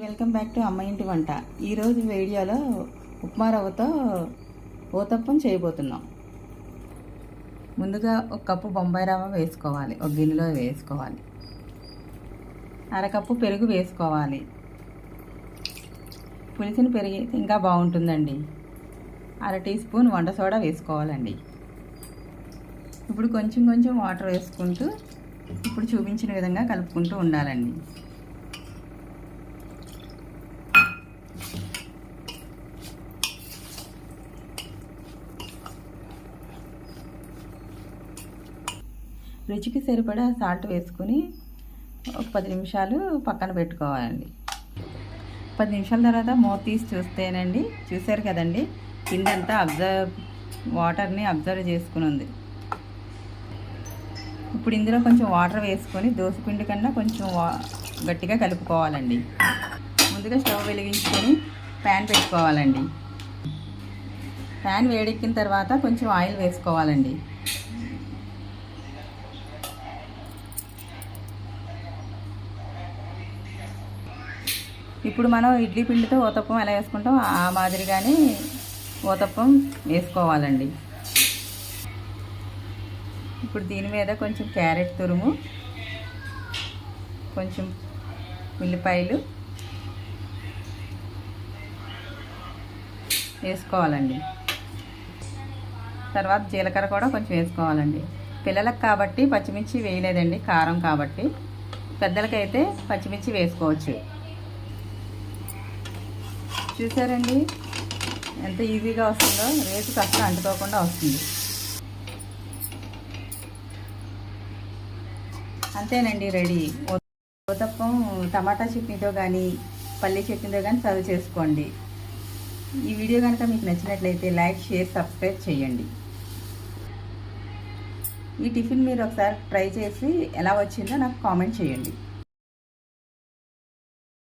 Welcome back to అమ్మ ఇంటి వంట. ఈరోజు వీడియోలో ఉప్మా రవ్వతో ఊతప్పం చేయబోతున్నాం. ముందుగా ఒక కప్పు బొంబాయి రవ్వ వేసుకోవాలి. ఒక గిన్నెలో వేసుకోవాలి. అరకప్పు పెరుగు వేసుకోవాలి. పులిసిన పెరుగు ఇంకా బాగుంటుందండి. అర టీ స్పూన్ వంట సోడా వేసుకోవాలండి. ఇప్పుడు కొంచెం కొంచెం వాటర్ వేసుకుంటూ ఇప్పుడు చూపించిన విధంగా కలుపుకుంటూ ఉండాలండి. రుచికి సరిపడా సాల్ట్ వేసుకుని ఒక పది నిమిషాలు పక్కన పెట్టుకోవాలండి. పది నిమిషాల తర్వాత మూత తీసి చూస్తేనండి చూసారు కదండి పిండి అంతా అబ్జర్వ్ వాటర్ని అబ్జర్వ్ చేసుకుని ఉంది. ఇప్పుడు ఇందులో కొంచెం వాటర్ వేసుకొని దోసపిండి కన్నా కొంచెం వా గట్టిగా కలుపుకోవాలండి. ముందుగా స్టవ్ వెలిగించుకొని ప్యాన్ పెట్టుకోవాలండి. ప్యాన్ వేడెక్కిన తర్వాత కొంచెం ఆయిల్ వేసుకోవాలండి. ఇప్పుడు మనం ఇడ్లీ పిండితో ఊతప్పం ఎలా వేసుకుంటాం ఆ మాదిరిగానే ఊతప్పం వేసుకోవాలండి. ఇప్పుడు దీని మీద కొంచెం క్యారెట్ తురుము కొంచెం ఉల్లిపాయలు వేసుకోవాలండి. తర్వాత జీలకర్ర కూడా కొంచెం వేసుకోవాలండి. పిల్లలకు కాబట్టి పచ్చిమిర్చి వేయలేదండి కారం కాబట్టి. పెద్దలకైతే పచ్చిమిర్చి వేసుకోవచ్చు. చూసారండి? ఎంత ఈజీగా వస్తుందో. రేటు కష్టం అంటుకోకుండా వస్తుంది. అంతేనండి రెడీ. ఊతప్పం టమాటా చట్నీతో కానీ పల్లి చట్నీతో కానీ సర్వ్ చేసుకోండి. ఈ వీడియో కనుక మీకు నచ్చినట్లయితే లైక్ షేర్ సబ్స్క్రైబ్ చేయండి. ఈ టిఫిన్ మీరు ఒకసారి ట్రై చేసి ఎలా వచ్చిందో నాకు కామెంట్ చేయండి.